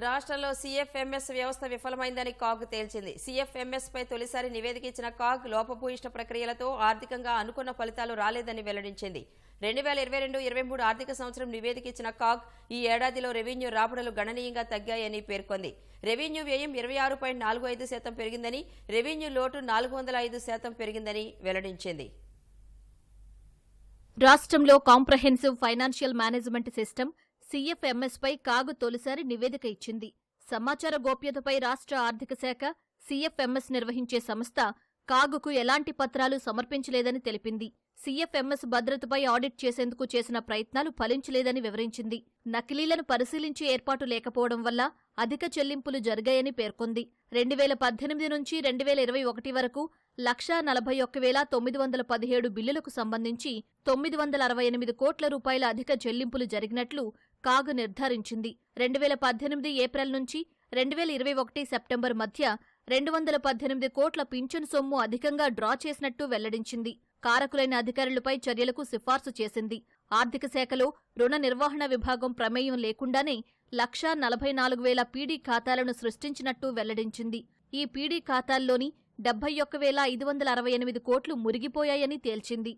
రాష్ట్రంలో సీఎఫ్ఎంఎస్ వ్యవస్థ విఫలమైందని కాగ్ తేల్చింది. సీఎఫ్ఎంఎస్ పై తొలిసారి నివేదిక ఇచ్చిన కాగ్ లోపభూయిష్ట ప్రక్రియలతో ఆర్థికంగా అనుకున్న ఫలితాలు రాలేదని వెల్లడించింది. రెండు వేల ఇరవై రెండు ఇరవై మూడు ఆర్థిక సంవత్సరం నివేదిక ఇచ్చిన కాగ్ ఈ ఏడాదిలో రెవెన్యూ రాబడులు గణనీయంగా తగ్గాయని పేర్కొంది. రెవెన్యూ వ్యయం ఇరవై ఆరు పాయింట్ నాలుగు ఐదు శాతం పెరిగిందని రెవెన్యూ లోటు నాలుగు వందల ఐదు శాతం పెరిగిందని వెల్లడించింది. రాష్ట్రంలో కాంప్రహెన్సివ్ ఫైనాన్షియల్ మేనేజ్మెంట్ సిస్టమ్ సీఎఫ్ఎంఎస్పై కాగు తొలిసారి నివేదిక ఇచ్చింది. సమాచార గోప్యతపై రాష్ట్ర ఆర్థిక శాఖ సీఎఫ్ఎంఎస్ నిర్వహించే సంస్థ కాగుకు ఎలాంటి పత్రాలు సమర్పించలేదని తెలిపింది. సీఎఫ్ఎంఎస్ భద్రతపై ఆడిట్ చేసేందుకు చేసిన ప్రయత్నాలు ఫలించలేదని వివరించింది. నకిలీలను పరిశీలించే ఏర్పాటు లేకపోవడం వల్ల అధిక చెల్లింపులు జరిగాయని పేర్కొంది. రెండు వేల పద్దెనిమిది నుంచి రెండు వేల ఇరవై ఒకటి వరకు లక్షా నలభై ఒక్క వేల తొమ్మిది వందల పదిహేడు బిల్లులకు సంబంధించి తొమ్మిది వందల అరవై ఎనిమిది కోట్ల రూపాయల అధిక చెల్లింపులు జరిగినట్లు కాగ్ నిర్ధారించింది. రెండు వేల పద్దెనిమిది ఏప్రిల్ నుంచి రెండు వేల ఇరవై ఒకటి సెప్టెంబర్ మధ్య రెండు వందల పద్దెనిమిది కోట్ల పింఛను సొమ్ము అధికంగా డ్రా చేసినట్టు వెల్లడించింది. కారకులైన అధికారులపై చర్యలకు సిఫార్సు చేసింది. ఆర్థిక శాఖలో రుణ నిర్వహణ విభాగం ప్రమేయం లేకుండానే లక్షా నలభై నాలుగు వేల పీడీ ఖాతాలను సృష్టించినట్టు వెల్లడించింది. ఈ పీడీ ఖాతాల్లోని డెబ్బై ఒక్క వేల ఐదు వందల అరవై ఎనిమిది కోట్లు మురిగిపోయాయని తేల్చింది.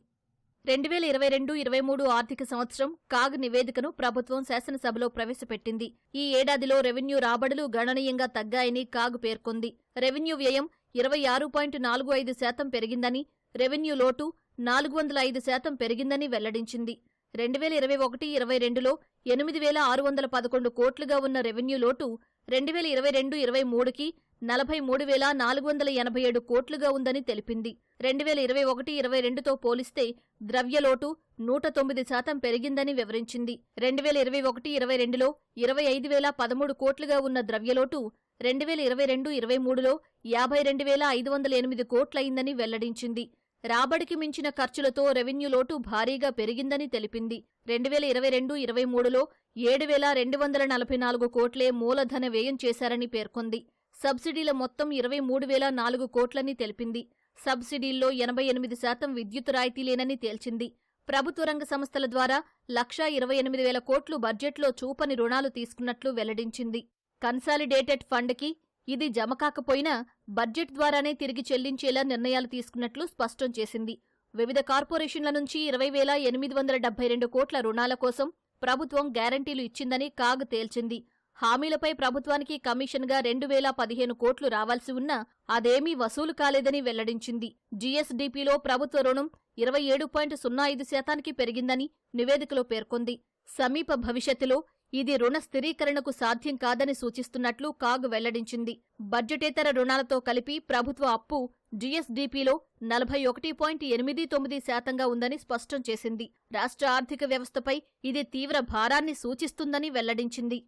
రెండు వేల ఇరవై రెండు ఇరవై మూడు ఆర్థిక సంవత్సరం కాగ్ నివేదికను ప్రభుత్వం శాసనసభలో ప్రవేశపెట్టింది. ఈ ఏడాదిలో రెవెన్యూ రాబడులు గణనీయంగా తగ్గాయని కాగ్ పేర్కొంది. రెవెన్యూ వ్యయం ఇరవై ఆరు పాయింట్ నాలుగు ఐదు శాతం పెరిగిందని రెవెన్యూ లోటు నాలుగు వందల ఐదు శాతం పెరిగిందని వెల్లడించింది. రెండు వేల ఇరవై ఒకటి ఇరవై రెండులో ఎనిమిది వేల ఆరు వందల పదకొండు కోట్లుగా ఉన్న రెవెన్యూ లోటు రెండు వేల ఇరవై రెండు ఇరవై మూడుకి నలభై మూడు వేల నాలుగు వందల ఎనభై ఏడు కోట్లుగా ఉందని తెలిపింది. రెండు వేల ఇరవై ఒకటి ఇరవై రెండుతో పోలిస్తే ద్రవ్యలోటు నూట తొమ్మిది శాతం పెరిగిందని వివరించింది. రెండు వేల ఇరవై ఒకటి ఇరవై రెండులో ఇరవై ఐదు వేల పదమూడు కోట్లుగా ఉన్న ద్రవ్యలోటు రెండు వేల ఇరవై రెండు ఇరవై మూడులో యాభై రెండు వేల ఐదు వందల ఎనిమిది కోట్లయిందని వెల్లడించింది. రాబడికి మించిన ఖర్చులతో రెవెన్యూ లోటు భారీగా పెరిగిందని తెలిపింది. రెండు వేల ఇరవై రెండు ఇరవై మూడులో ఏడు వేల రెండు వందల నలభై నాలుగు కోట్లే మూలధన వ్యయం చేశారని పేర్కొంది. సబ్సిడీల మొత్తం ఇరవై మూడు వేల నాలుగు కోట్లని తెలిపింది. సబ్సిడీల్లో ఎనభై ఎనిమిది శాతం విద్యుత్ రాయితీలేనని తేల్చింది. ప్రభుత్వ రంగ సంస్థల ద్వారా లక్షా ఇరవై ఎనిమిది వేల కోట్లు బడ్జెట్లో చూపని రుణాలు తీసుకున్నట్లు వెల్లడించింది. కన్సాలిడేటెడ్ ఫండ్కి ఇది జమ కాకపోయినా బడ్జెట్ ద్వారానే తిరిగి చెల్లించేలా నిర్ణయాలు తీసుకున్నట్లు స్పష్టం చేసింది. వివిధ కార్పొరేషన్ల నుంచి ఇరవై వేల ఎనిమిది వందల డెబ్బై రెండు కోట్ల రుణాల కోసం ప్రభుత్వం గ్యారంటీలు ఇచ్చిందని కాగ్ తేల్చింది. హామీలపై ప్రభుత్వానికి కమిషన్గా రెండు వేల పదిహేను కోట్లు రావాల్సి ఉన్నా అదేమీ వసూలు కాలేదని వెల్లడించింది. జీఎస్డీపీలో ప్రభుత్వ రుణం ఇరవై ఏడు పాయింట్ సున్నా ఐదు శాతానికి పెరిగిందని నివేదికలో పేర్కొంది. సమీప భవిష్యత్తులో ఇది రుణ స్థిరీకరణకు సాధ్యం కాదని సూచిస్తున్నట్లు కాగ్ వెల్లడించింది. బడ్జెటేతర రుణాలతో కలిపి ప్రభుత్వ అప్పు జీఎస్డీపీలో నలభై ఒకటి పాయింట్ ఎనిమిది తొమ్మిది శాతంగా ఉందని స్పష్టం చేసింది. రాష్ట్ర ఆర్థిక వ్యవస్థపై ఇది తీవ్ర భారాన్ని సూచిస్తుందని వెల్లడించింది.